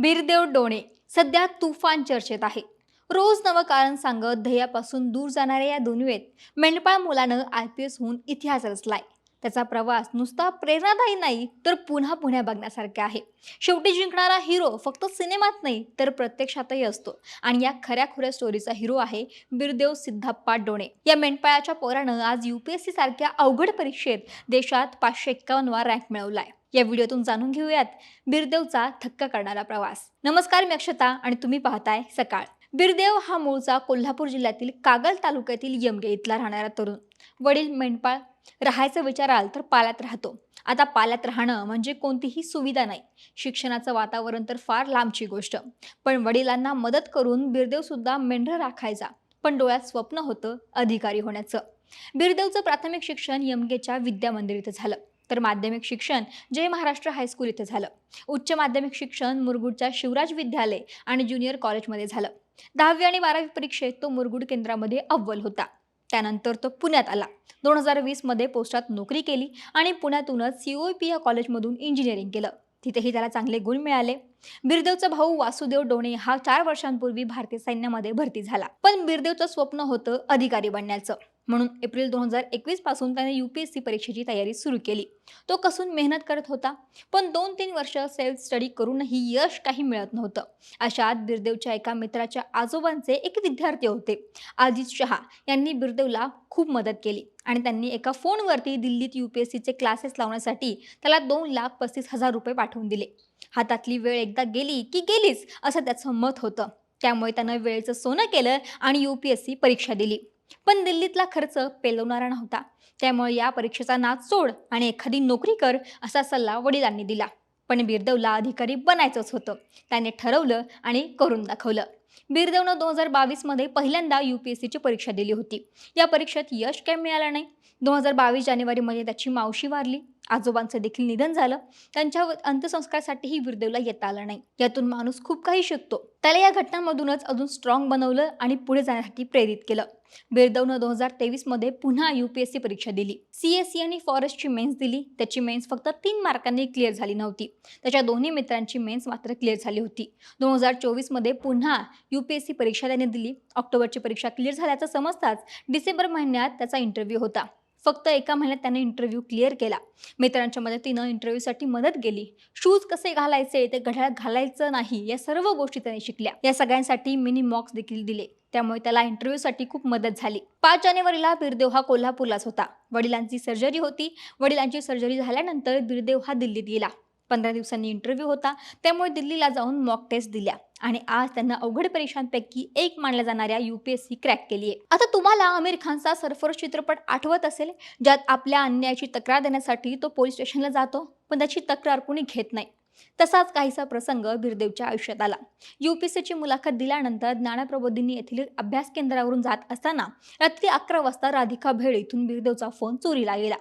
बिरदेव डोणे सध्या तुफान चर्चेत आहे. रोज नवं कारण सांगत ध्येयापासून दूर जाणाऱ्या या दुनियेत मेंढपाळ मुलानं आय पी एस होऊन इतिहास रचलाय. त्याचा प्रवास नुसता प्रेरणादायी नाही तर पुन्हा पुन्हा बघण्यासारखा आहे. शेवटी जिंकणारा हिरो फक्त सिनेमात नाही तर प्रत्यक्षातही असतो. आणि या खऱ्या खुऱ्या स्टोरीचा हिरो आहे बिरदेव सिद्धाप्पा डोणे. या मेंढपाळाच्या पोरानं आज युपीएससी सारख्या अवघड परीक्षेत देशात पाचशे एक्कावन्नवा रँक मिळवलाय. या व्हिडिओतून जाणून घेऊयात बिरदेवचा थक्क करणारा प्रवास. नमस्कार मी अक्षता आणि तुम्ही पाहताय सकाळ. बिरदेव हा मूळचा कोल्हापूर जिल्ह्यातील कागल तालुक्यातील यमगे इथला राहणारा तरुण. वडील मेंढपाळ राहायचा विचार आल तर पाल्यात राहतो. आता पाल्यात राहणं म्हणजे कोणतीही सुविधा नाही. शिक्षणाचं वातावरण तर फार लांबची गोष्ट. पण वडिलांना मदत करून बिरदेव सुद्धा मेंढर राखायचा. पण डोळ्यात स्वप्न होतं अधिकारी होण्याचं. बिरदेवचं प्राथमिक शिक्षण यमगेच्या विद्या मंदिर इथं झालं. तर माध्यमिक शिक्षण जय महाराष्ट्र हायस्कूल इथे झालं. उच्च माध्यमिक शिक्षण मुरगुडच्या शिवराज विद्यालय आणि ज्युनियर कॉलेजमध्ये झालं. दहावी आणि बारावी परीक्षेत तो मुरगुड केंद्रामध्ये अव्वल होता. त्यानंतर तो पुण्यात आला. दोन हजार वीसमध्ये पोस्टात नोकरी केली आणि पुण्यातूनच सी ओ पी या कॉलेजमधून इंजिनिअरिंग केलं. तिथेही त्याला चांगले गुण मिळाले. बिरदेवचा भाऊ वासुदेव डोणे हा चार वर्षांपूर्वी भारतीय सैन्यामध्ये भरती झाला. पण बिरदेवचं स्वप्न होतं अधिकारी बनण्याचं. म्हणून एप्रिल दोन हजार एकवीसपासून त्याने युपीएससी परीक्षेची तयारी सुरू केली. तो कसून मेहनत करत होता. पण दोन तीन वर्ष सेल्फ स्टडी करूनही यश काही मिळत नव्हतं. अशात बिरदेवच्या एका मित्राच्या आजोबांचे एक विद्यार्थी होते. अजित शहा यांनी बिरदेवला खूप मदत केली आणि त्यांनी एका फोनवरती दिल्लीत युपीएससीचे क्लासेस लावण्यासाठी त्याला दोन लाख पस्तीस हजार रुपये पाठवून दिले. हातातली वेळ एकदा गेली की गेलीच असं त्याचं मत होतं. त्यामुळे त्यानं वेळेचं सोनं केलं आणि यू पी एस सी परीक्षा दिली. पण दिल्लीतला खर्च पेलवणारा नव्हता. त्यामुळे या परीक्षेचा नाच सोड आणि एखादी नोकरी कर असा सल्ला वडिलांनी दिला. पण बिरदेवला अधिकारी बनायचंच होतं. त्याने ठरवलं आणि करून दाखवलं. बिरदेवनं दोन हजार बावीसमध्ये पहिल्यांदा यू पी एस सीची परीक्षा दिली होती. या परीक्षेत यश काय मिळालं नाही? दोन हजार बावीस जानेवारीमध्ये त्याची मावशी वारली. आजोबांचं देखील निधन झालं. त्यांच्या अंत्यसंस्कारासाठीही वीरदेवला येता आलं नाही. यातून माणूस खूप काही शिकतो. त्याला या घटनांमधूनच अजून स्ट्रॉंग बनवलं आणि पुढे जाण्यासाठी प्रेरित केलं. बिरदेवनं दोन हजार तेवीसमध्ये पुन्हा यू पी एस सी परीक्षा दिली. सी एस सी आणि फॉरेस्टची मेन्स दिली. त्याची मेन्स फक्त तीन मार्कांनी क्लिअर झाली नव्हती. त्याच्या दोन्ही मित्रांची मेन्स मात्र क्लिअर झाली होती. दोन हजार चोवीसमध्ये पुन्हा यू पी एस सी परीक्षा त्याने दिली. ऑक्टोबरची परीक्षा क्लिअर झाल्याचं समजताच डिसेंबर महिन्यात त्याचा इंटरव्ह्यू होता. फक्त एका महिन्यात त्याने इंटरव्ह्यू क्लिअर केला. मित्रांच्या मदतीनं इंटरव्ह्यूसाठी मदत केली. शूज कसे घालायचे ते घड्याळात घालायचं नाही या सर्व गोष्टी त्याने शिकल्या. या सगळ्यांसाठी मिनी मॉक्स देखील दिले. त्यामुळे त्याला इंटरव्ह्यूसाठी खूप मदत झाली. पाच जानेवारीला बिरदेव हा कोल्हापूरलाच होता. वडिलांची सर्जरी होती. वडिलांची सर्जरी झाल्यानंतर बिरदेव हा दिल्लीत गेला. पंधरा दिवसांनी इंटरव्ह्यू होता. त्यामुळे दिल्लीला जाऊन मॉक टेस्ट दिल्या. आणि आज त्यांना अवघड परीक्षांपैकी एक मानल्या जाणाऱ्या युपीएससी क्रॅक केली आहे. आता तुम्हाला आमिर खानचा सरफरोश चित्रपट आठवत असेल ज्यात आपल्या अन्यायाची तक्रार देण्यासाठी तो पोलीस स्टेशनला जातो पण त्याची तक्रार कोणी घेत नाही. तसाच काहीसा प्रसंग बिरदेवच्या आयुष्यात आला. युपीएससीची मुलाखत दिल्यानंतर ज्ञानप्रबोधिनी येथील अभ्यास केंद्रावरून जात असताना रात्री अकरा वाजता राधिका भेळ इथून बिरदेवचा फोन चोरीला गेला.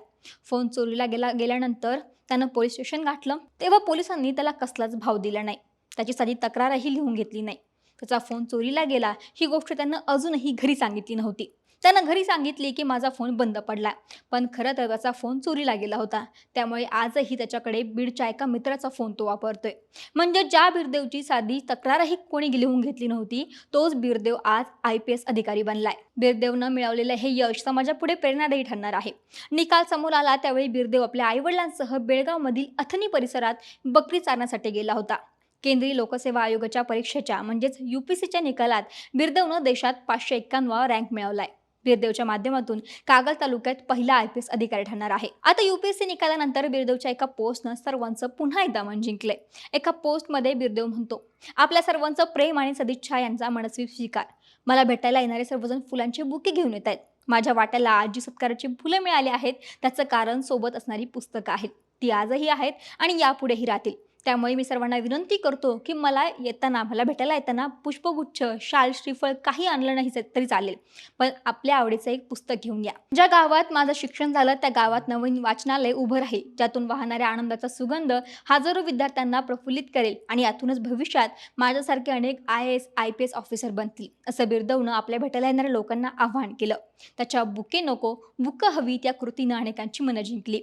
फोन चोरीला गेला गेल्यानंतर त्यानं पोलीस स्टेशन गाठलं. तेव्हा पोलिसांनी त्याला कसलाच भाव दिला नाही. त्याची साधी तक्रारही लिहून घेतली नाही. त्याचा फोन चोरीला गेला ही गोष्ट त्यानं अजूनही घरी सांगितली नव्हती. त्यानं घरी सांगितली की माझा फोन बंद पडला पण खरं तर त्याचा फोन चोरीला गेला होता. त्यामुळे आजही त्याच्याकडे बीडच्या एका मित्राचा फोन तो वापरतोय. म्हणजे ज्या बिरदेवची साधी तक्रारही कोणी लिहून घेतली नव्हती तोच बिरदेव आज आय पी एस अधिकारी बनलाय. बिरदेवनं मिळवलेलं हे यश समाजापुढे प्रेरणादायी ठरणार आहे. निकाल समोर आला त्यावेळी बिरदेव आपल्या आईवडिलांसह बेळगावमधील अथनी परिसरात बकरी चारण्यासाठी गेला होता. केंद्रीय लोकसेवा आयोगाच्या परीक्षेच्या म्हणजेच युपीसीच्या निकालात बिरदेवनं देशात पाचशे एक्क्याण्णवा रँक मिळवलाय. बिरदेवच्या माध्यमातून कागल तालुक्यात पहिला आय पी एस अधिकारी ठरणार आहे. आता युपीएससी निकालानंतर बिरदेवच्या एका पोस्टनं सर्वांचं पुन्हा एकदा मन जिंकले एका पोस्टमध्ये बिरदेव म्हणतो आपल्या सर्वांचं प्रेम आणि सदिच्छा यांचा मनस्वी स्वीकार. मला भेटायला येणारे सर्वजण फुलांचे बुके घेऊन येत आहेत. माझ्या वाट्याला आजी सत्काराची फुलं मिळाली आहेत. त्याचं कारण सोबत असणारी पुस्तकं आहेत. ती आजही आहेत आणि यापुढेही राहतील. त्यामुळे मी सर्वांना विनंती करतो की मला येताना मला भेटायला येताना पुष्पगुच्छ शाल श्रीफळ काही आणलं नाही तरी चालेल. पण आपल्या आवडीचं एक पुस्तक घेऊन या. ज्या गावात माझं शिक्षण झालं त्या गावात नवीन वाचनालय उभं राहील. ज्यातून वाहणाऱ्या आनंदाचा सुगंध हजारो विद्यार्थ्यांना प्रफुल्लित करेल आणि यातूनच भविष्यात माझ्यासारखे अनेक I S I P S officer बनतील असं बिरदवनं आपल्या भेटायला येणाऱ्या लोकांना आव्हान केलं. त्याच्या बुके नको बुक हवी त्या कृतीनं अनेकांची मनं जिंकली.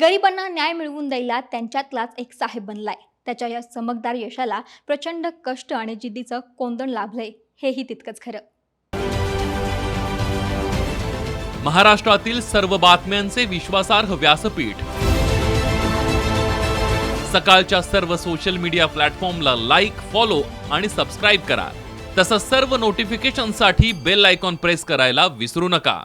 गरिबांना न्याय मिळवून द्यायला त्यांच्यातलाच एक साहेब बनला. त्याच्या या चमकदार यशाला प्रचंड कष्ट आणि जिद्दीचं कोंदण लाभलंय. हेही तितकंच खरं. महाराष्ट्रातील सर्व बातम्यांचे विश्वासार्ह व्यासपीठ. सकाळच्या सर्व सोशल मीडिया प्लॅटफॉर्मला लाईक फॉलो आणि सबस्क्राईब करा. तसंच सर्व नोटिफिकेशनसाठी बेल आयकॉन प्रेस करायला विसरू नका.